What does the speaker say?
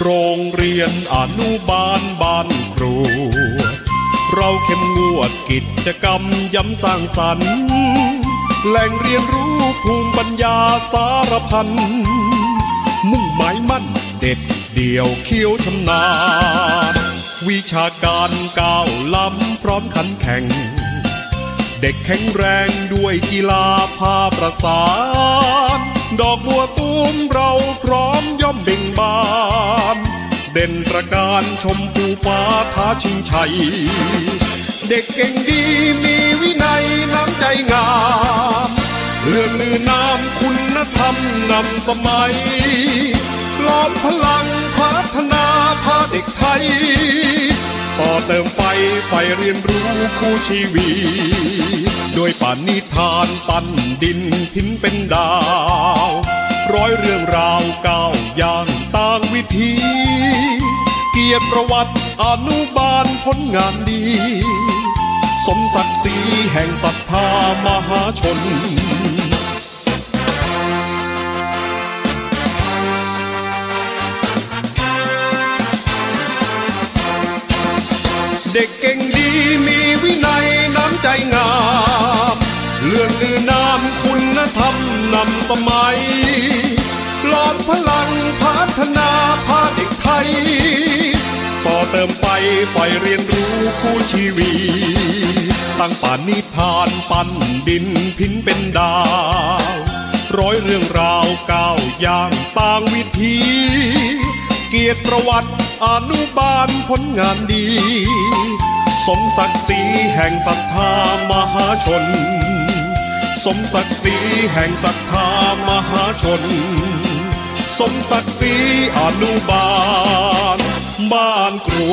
โรงเรียนอนุบาลบ้านครู เราเข้มงวดกิจกรรมย้ำสร้างสรรค์ แหล่งเรียนรู้ภูมิปัญญาสารพัน มุ่งหมายมั่นเด็ดเดี่ยวเขี้ยวชำนาญ วิชาการก้าวล้ำพร้อมขันแข่ง เด็กแข็งแรงด้วยกีฬาพาประสาน ดอกบัวต มเราพร้อมย่อมเบ่งบาน เด่นประการชมภูฟ้าท้าชิงชัย เด็กเก่งดีมีวินัยน้ำใจงาม เรื่องลือนามคุณธรรมนำสมัยล้อมพลังพัฒนาพาเด็กไทย ต่อเติมไฟไฟเรียนรู้คู่ชีวีโดยปานิทานปั้นดินพิมพ์เป็นดาว ร้อยเรื่องราวก้าวย่างต่างวิธี เกียรติประวัติอนุบาลผลงานดี สมศักดิ์ศรีแห่งศรัทธามหาชนเด็กเก่งดีมีวินัยน้ำใจงาม รื่องลือนามคุณธรรมนำสมัยล้อมพลังพัฒนาพาเด็กไทย ต่อเติมไฟไฟเรียนรู้คู่ชีวี ตั้งป่านนิทานปั้นดินพินเป็นดาว ร้อยเรื่องราวก้าวย่างต่างวิธี เกียรติประวัติอนุบาลผลงานดี สมศักดิ์ศรีแห่งศรัทธามหาชน สมศักดิ์ศรีแห่งศรัทธามหาชน สมศักดิ์ศรีอนุบาล บ้านครู